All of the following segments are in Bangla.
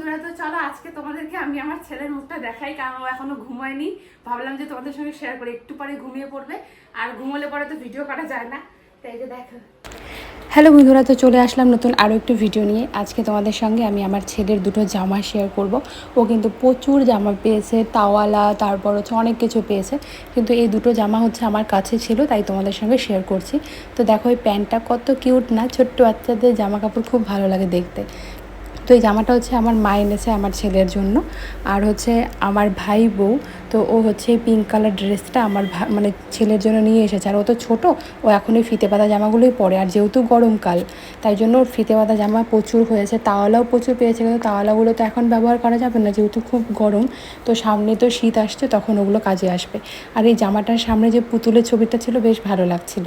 বন্ধুরা, তো চলো আজকে তোমাদেরকে আমি আমার ছেলের মুখটা দেখাই, কারণ ও এখনও ঘুমায়নি। ভাবলাম যে তোমাদের সঙ্গে শেয়ার করি, একটু পরে ঘুমিয়ে পড়বে। আর ঘুমোলে পরে তো ভিডিও করা যায় না। তাই যে দেখো। হ্যালো বন্ধুরা, তো চলে আসলাম নতুন আরও একটু ভিডিও নিয়ে। আজকে তোমাদের সঙ্গে আমি আমার ছেলের দুটো জামা শেয়ার করব। ও কিন্তু প্রচুর জামা পেয়েছে, তাওয়ালা, তারপর হচ্ছে অনেক কিছু পেয়েছে। কিন্তু এই দুটো জামা হচ্ছে আমার কাছে ছিল, তাই তোমাদের সঙ্গে শেয়ার করছি। তো দেখো এই প্যান্টটা কত কিউট না, ছোট্ট বাচ্চাদের জামা কাপড় খুব ভালো লাগে দেখতে। তো এই জামাটা হচ্ছে আমার মা এনেছে আমার ছেলের জন্য। আর হচ্ছে আমার ভাই বউ, তো ও হচ্ছে এই পিঙ্ক কালার ড্রেসটা আমার মানে ছেলের জন্য নিয়ে এসেছে। আর ও তো ছোটো, ও এখন ওই ফিতে পাতা জামাগুলোই পরে। আর যেহেতু গরমকাল, তাই জন্য ওর ফিতে পাতা জামা প্রচুর হয়েছে। তাওয়ালাও প্রচুর পেয়েছে, কিন্তু তাওয়ালাগুলো তো এখন ব্যবহার করা যাবে না, যেহেতু খুব গরম। তো সামনে তো শীত আসছে, তখন ওগুলো কাজে আসবে। আর এই জামাটার সামনে যে পুতুলের ছবিটা ছিল, বেশ ভালো লাগছিল।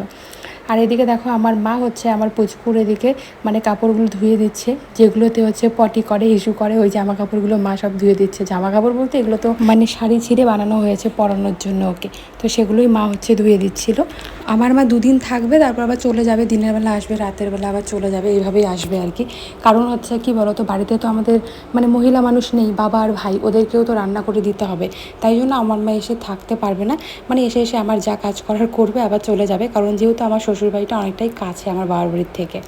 আর এদিকে দেখো আমার মা হচ্ছে আমার পুচকুর এদিকে মানে কাপড়গুলো ধুয়ে দিচ্ছে, যেগুলোতে হচ্ছে পটি করে, ইস্যু করে, ওই জামা কাপড়গুলো মা সব ধুয়ে দিচ্ছে। জামা কাপড় বলতে এগুলো তো মানে শাড়ি ছিঁড়ে বানানো হয়েছে পরানোর জন্য ওকে। তো সেগুলোই মা হচ্ছে ধুয়ে দিচ্ছিল। আমার মা দুদিন থাকবে, তারপর আবার চলে যাবে, দিনের বেলা আসবে, রাতের বেলা আবার চলে যাবে, এইভাবেই আসবে আর কি। কারণ হচ্ছে কি বলো তো বাড়িতে তো আমাদের মানে মহিলা মানুষ নেই, বাবা আর ভাই, ওদেরকেও তো রান্না করে দিতে হবে। তাই জন্য আমার মা এসে থাকতে পারবে না। মানে এসে এসে আমার যা কাজ করার করবে, আবার চলে যাবে। কারণ যেহেতু আমার শ্বশুরবাড়িটা অনেকটাই কাছে, আমার বাবার বাড়ির থেকে।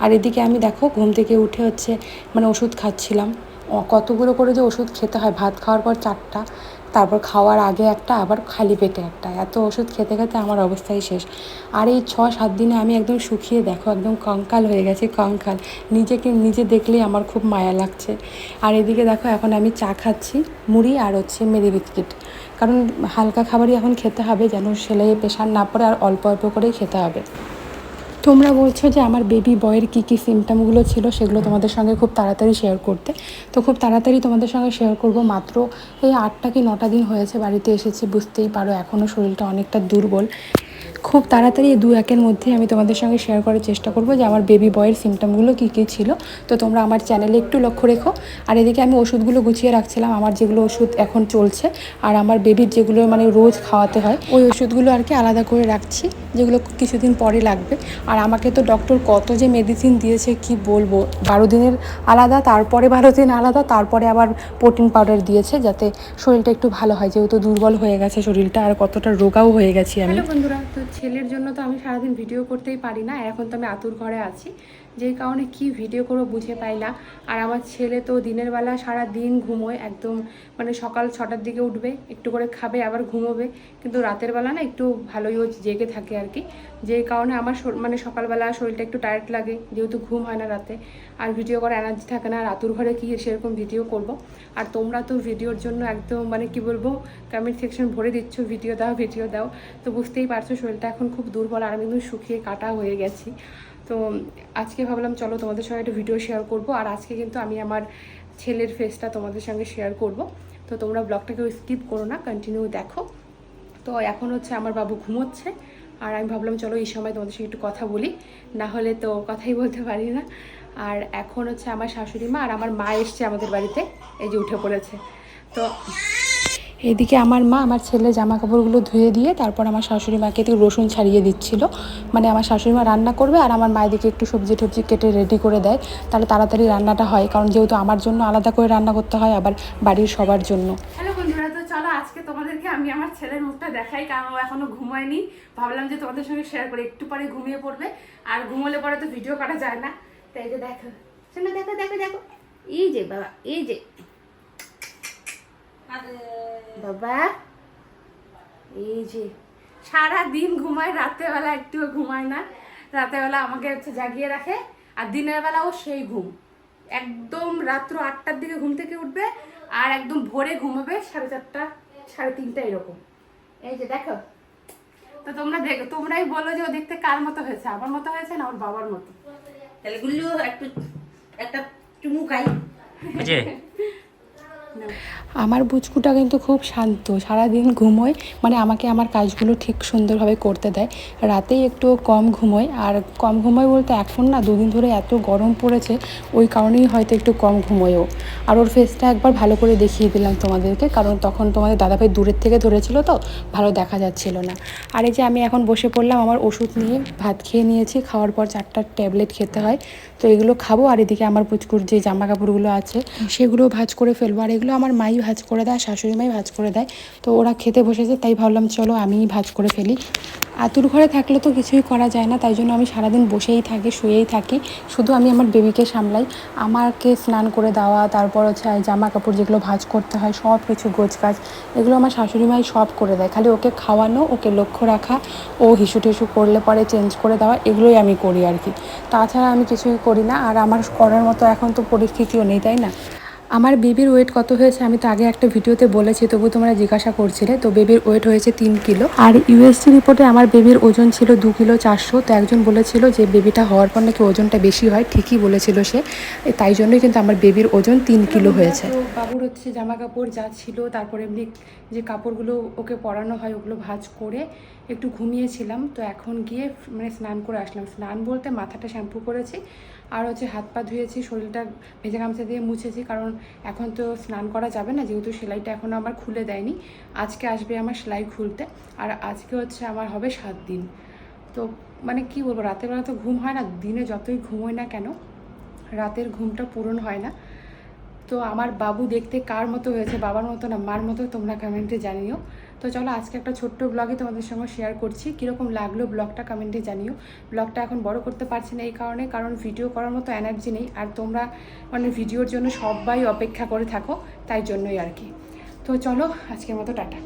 আর এদিকে আমি দেখো, ঘুম থেকে উঠে হচ্ছে মানে ওষুধ খাচ্ছিলাম। কতগুলো করে যে ওষুধ খেতে হয়, ভাত খাওয়ার পর চারটা, তারপর খাওয়ার আগে একটা, আবার খালি পেটে একটা। এত ওষুধ খেতে খেতে আমার অবস্থাই শেষ। আর এই ছ সাত দিনে আমি একদম শুকিয়ে দেখো, একদম কঙ্কাল হয়ে গেছি, কঙ্কাল। নিজেকে, নিজে দেখলেই আমার খুব মায়া লাগছে। আর এদিকে দেখো, এখন আমি চা খাচ্ছি, মুড়ি আর হচ্ছে মেরি বিস্কিট। কারণ হালকা খাবারই এখন খেতে হবে, যেন সেলাইয়ে প্রেশার না পড়ে, আর অল্প অল্প করেই খেতে হবে। তোমরা বলছো যে আমার বেবি বয়ের কী কী সিমটমগুলো ছিল সেগুলো তোমাদের সঙ্গে খুব তাড়াতাড়ি শেয়ার করতে। তো খুব তাড়াতাড়ি তোমাদের সঙ্গে শেয়ার করব। মাত্র এই আটটা কি নটা দিন হয়েছে, বাড়িতে এসেছি, বুঝতেই পারো এখনও শরীরটা অনেকটা দুর্বল। খুব তাড়াতাড়ি দু একের মধ্যে আমি তোমাদের সঙ্গে শেয়ার করার চেষ্টা করব যে আমার বেবি বয়ের সিমটমগুলো কী কী ছিল। তো তোমরা আমার চ্যানেলে একটু লক্ষ্য রেখো। আর এদিকে আমি ওষুধগুলো গুছিয়ে রাখছিলাম। আমার যেগুলো ওষুধ এখন চলছে। আর আমার বেবির যেগুলো মানে রোজ খাওয়াতে হয়, ওই ওষুধগুলো আর কি আলাদা করে রাখছি, যেগুলো কিছুদিন পরে লাগবে। আর আমাকে তো ডক্টর কত যে মেডিসিন দিয়েছে, কি বলব? বারো দিনের আলাদা, তারপরে বারো দিন আলাদা, তারপরে আবার প্রোটিন পাউডার দিয়েছে যাতে শরীরটা একটু ভালো হয়। যেহেতু দুর্বল হয়ে গেছে শরীরটা, আর কতটা রোগাও হয়ে গেছি আমি। বন্ধুরা ছেলের জন্য তো আমি সারাদিন ভিডিও করতেই পারি না, এখন তো আমি আতুর ঘরে আছি। যেই কারণে কি ভিডিও করব বুঝে পাই না। আর আমার ছেলে তো দিনের বেলা সারা দিন ঘুমোয়, একদম মানে সকাল ছটার দিকে উঠবে, একটু করে খাবে, আবার ঘুমোবে। কিন্তু রাতের বেলা না একটু ভালোই জেগে থাকে আর কি। যেই কারণে আমার মানে সকালবেলা শরীরটা একটু টায়ার্ড লাগে, যেহেতু ঘুম হয় না রাতে। আর ভিডিও করার এনার্জি থাকে না, আর আতুর ঘরে কি সেরকম ভিডিও করব। আর তোমরা তো ভিডিওর জন্য একদম মানে কি বলব কমেন্ট সেকশন ভরে দিচ্ছ ভিডিও দাও ভিডিও দাও। তো বুঝতেই পারছ শরীরটা এখন খুব দুর্বল, আর আমি কিন্তু শুকিয়ে কাটা হয়ে গেছি। তো আজকে ভাবলাম, চলো তোমাদের সঙ্গে একটা ভিডিও শেয়ার করব, আর আজকে কিন্তু আমি আমার ছেলের ফেসটা তোমাদের সঙ্গে শেয়ার করব। তো তোমরা ব্লগটাকে স্কিপ করো না কন্টিনিউ দেখো। তো এখন হচ্ছে আমার বাবু ঘুমোচ্ছে, আর আমি ভাবলাম, চলো এই সময় তোমাদের সঙ্গে একটু কথা বলি। না হলে তো কথাই বলতে পারি না। আর এখন হচ্ছে আমার শাশুড়ি মা আর আমার মা এসছে আমাদের বাড়িতে, এই যে উঠে পড়েছে। তো এদিকে আমার মা, আমার ছেলে জামা কাপড়গুলো ধুয়ে দিয়ে তারপর আমার শাশুড়ি মাকে একটু রসুন ছাড়িয়ে দিচ্ছিল। মানে আমার শাশুড়ি মা রান্না করবে আর আমার মায়ের দিকে একটু সবজি টবজি কেটে রেডি করে দেয়। তাহলে তাড়াতাড়ি রান্নাটা হয়, কারণ যেহেতু আমার জন্য আলাদা করে রান্না করতে হয়, আবার বাড়ির সবার জন্য। হ্যালো বন্ধুরা, তো চলো আজকে তোমাদেরকে আমি আমার ছেলের মুখটা দেখাই, কারণ ও এখনও ঘুমায়নি। ভাবলাম যে তোমাদের সঙ্গে শেয়ার করি, একটু পরে ঘুমিয়ে পড়বে। আর ঘুমোলে পরে তো ভিডিও করা যায় না। তাই যে দেখো দেখো দেখো দেখো। এই যে বাবা, এই যে। বাবা এই যে সারা দিন ঘুমায় রাতেরবেলা একটুও ঘুমায় না। রাতেরবেলা আমাকে হচ্ছে জাগিয়ে রাখে আর দিনের বেলা ও সেই ঘুম। একদম রাত্র আটটার দিকে ঘুম থেকে উঠবে আর একদম ভোরে ঘুমাবে সাড়ে চারটা সাড়ে তিনটা এরকম। এই যে দেখো তো তোমরা দেখো তোমরাই বলো যে ও দেখতে কার মতো হয়েছে? আমার মতো হয়েছে না ওর বাবার মতো? তাহলে গুল্লু একটু একটা চুমু খাই। আমার বুচকুটা কিন্তু খুব শান্ত, সারাদিন ঘুমোয় মানে আমাকে আমার কাজগুলো ঠিক সুন্দরভাবে করতে দেয়। রাতেই একটু কম ঘুমোয়, আর কম ঘুমোয় বলতে এখন না দুদিন ধরে এত গরম পড়েছে, ওই কারণেই হয়তো একটু কম ঘুমোয়ও। আর ওর ফেসটা একবার ভালো করে দেখিয়ে দিলাম তোমাদেরকে, কারণ তখন তোমাদের দাদাভাই দূরের থেকে ধরেছিল তো, ভালো দেখা যাচ্ছিল না। আর এই যে আমি এখন বসে পড়লাম, আমার ওষুধ নিয়ে ভাত খেয়ে নিয়েছি, খাওয়ার পর চারটা ট্যাবলেট খেতে হয়, তো এগুলো খাব। আর এদিকে আমার পুচকুর যে জামা কাপড়গুলো আছে, সেগুলো ভাজ করে ফেলব। আর এগুলো আমার মাই ভাজ করে দেয়, শাশুড়ি মাই ভাজ করে দেয়। তো ওরা খেতে বসেছে, তাই ভাবলাম, চলো আমিই ভাজ করে ফেলি। আতুর ঘরে থাকলে তো কিছুই করা যায় না, তাই জন্য আমি সারাদিন বসেই থাকি, শুয়েই থাকি। শুধু আমি আমার বেবিকে সামলাই, আমাকে স্নান করে দেওয়া, তারপর হচ্ছে জামা কাপড় যেগুলো ভাজ করতে হয়, সব কিছু গোছ কাজ এগুলো আমার শাশুড়ি মাই সব করে দেয়। খালি ওকে খাওয়ানো, ওকে লক্ষ্য রাখা, ও হিসু টিসু করলে পরে চেঞ্জ করে দেওয়া, এগুলোই আমি করি আর কি। তাছাড়া আমি কিছুই করি না, আর আমার করার মতো এখন তো পরিস্থিতিও নেই, তাই না? আমার বেবির ওয়েট কত হয়েছে আমি তো আগে একটা ভিডিওতে বলেছি, তবু তোমরা জিজ্ঞাসা করছিলে। তো বেবির ওয়েট হয়েছে তিন কিলো। আর ইউএসজি রিপোর্টে আমার বেবির ওজন ছিল দু কিলো চারশো। তো একজন বলেছিল যে বেবিটা হওয়ার পর নাকি ওজনটা বেশি হয়, ঠিকই বলেছিল সে। তাই জন্যই কিন্তু আমার বেবির ওজন তিন কিলো হয়েছে। বাবুর হচ্ছে জামা কাপড় যা ছিল, তারপরে এমনি যে কাপড়গুলো ওকে পরানো হয়, ওগুলো ভাজ করে একটু ঘুমিয়েছিলাম। তো এখন গিয়ে মানে স্নান করে আসলাম। স্নান বলতে মাথাটা শ্যাম্পু করেছি। আর হচ্ছে হাত পা ধুয়েছি, শরীরটা ভেজে গামছা দিয়ে মুছেছি, কারণ এখন তো স্নান করা যাবে না, যেহেতু সেলাইটা এখনও আমার খুলে দেয়নি। আজকে আসবে আমার সেলাই খুলতে, আর আজকে হচ্ছে আমার হবে সাত দিন। তো মানে কি বলব, রাতের বেলা তো ঘুম হয় না, দিনে যতই ঘুমোয় না কেন, রাতের ঘুমটা পূরণ হয় না। তো আমার বাবু দেখতে কার মতো হয়েছে, বাবার মতো না, মার মতো, তোমরা কমেন্টে জানিও। তো চলো আজকে একটা ছোট্ট ব্লগে তোমাদের সঙ্গে শেয়ার করছি। কীরকম লাগল ব্লগটা কমেন্টে জানিও। ব্লগটা এখন বড় করতে পারছি না এই কারণে, কারণ ভিডিও করার মতো এনার্জি নেই। আর তোমরা মানে ভিডিওর জন্য সবাই অপেক্ষা করে থাকো, তাই জন্যই আর কি। তো চলো আজকের মতো টাটা।